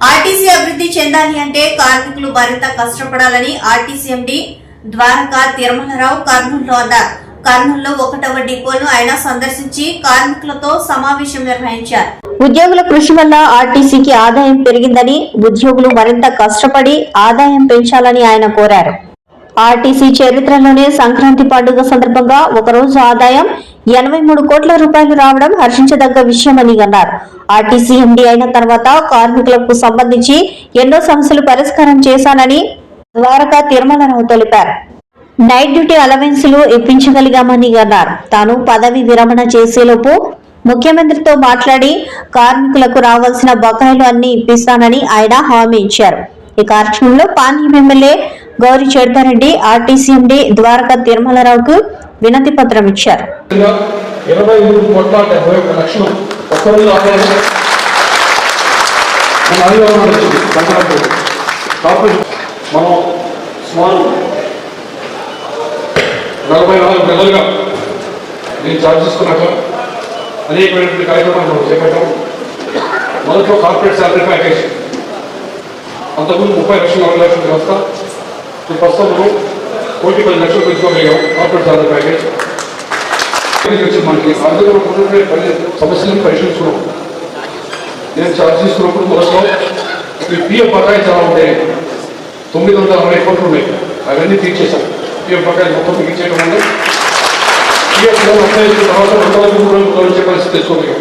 RTC అభివృద్ధి చెందాలి అంటే కార్మికులు మరింత కష్టపడాలని ఆర్టీసీ ఎండి ద్వారకా తిరుమలరావు కర్నూలులో అన్నారు. కర్నూలులో ఒకటవ డిపోను ఆయన సందర్శించి కార్మికులతో సమావేశం నిర్వహించారు. ఉద్యోగుల కృషి వల్ల ఆర్టీసీకి ఆదాయం పెరిగిందని ఉద్యోగులు మరింత కష్టపడి ఆదాయం పెంచాలని ఆయన కోరారు. ఆర్టీసీ చరిత్రలోనే సంక్రాంతి పండుగ సందర్భంగా ఒకరోజు ఆదాయం ఎనభై మూడు కోట్ల రూపాయలు రావడం హర్షించదగ్గ విషయమని అన్నారు. ఆర్టీసీ ఎండీ అయిన తర్వాత కార్మికులకు సంబంధించి ఎన్నో సమస్యలు పరిష్కారం చేశానని ద్వారకా తిరుమలరావు తెలిపారు. నైట్ డ్యూటీ అలవెన్సులు ఇప్పించగలిగామని అన్నారు. తాను పదవి విరమణ చేసేలోపు ముఖ్యమంత్రితో మాట్లాడి కార్మికులకు రావాల్సిన బకాయిలు అన్ని ఇప్పిస్తానని ఆయన హామీ ఇచ్చారు. ఈ కార్యక్రమంలో pani MLA Gouri Chedapareddy RTC MD Dwaraka తిరుమలరావుకు వినతి పత్రం ఇచ్చారు. ఇరవై మూడు కోట్ల డెబ్బై ఒక్క లక్షలు ఒక్కరోజు కాబట్టి మనం సుమారు నలభై నాలుగు నెలలుగా నేను చార్జ్ చేసుకున్నాక అనేకమైనటువంటి కార్యక్రమాలు మనం చేపట్టాం. మొదట్లో కార్పొరేట్ శాలరీ ప్యాకేజ్. అంతకుముందు ముప్పై లక్షలు నలభై లక్షల వ్యవస్థ. ఈ ప్రస్తుతం కోటి పది లక్షలు పెంచుకోగలిగాం కార్పొరేట్ శాలరీ ప్యాకేజ్. మనకి అందులో ఉన్నటువంటి పని సమస్యలను పరిశీలించుకున్నాం. నేను ఛార్జ్ తీసుకున్నప్పుడు మొదట్లో ఈ పిఎఫ్ బకాయి చాలా ఉంటాయి. తొమ్మిది వందల అరవై కోట్లు ఉన్నాయి. అవన్నీ తీర్చేశాం పిఎఫ్ బకాయి మొత్తం తీర్చేయడం వల్ల పిఎఫ్ మొత్తం ఇచ్చిన తర్వాత రెండు వందల మూడు వందలు వచ్చే పరిస్థితి తెచ్చుకోగలిగాం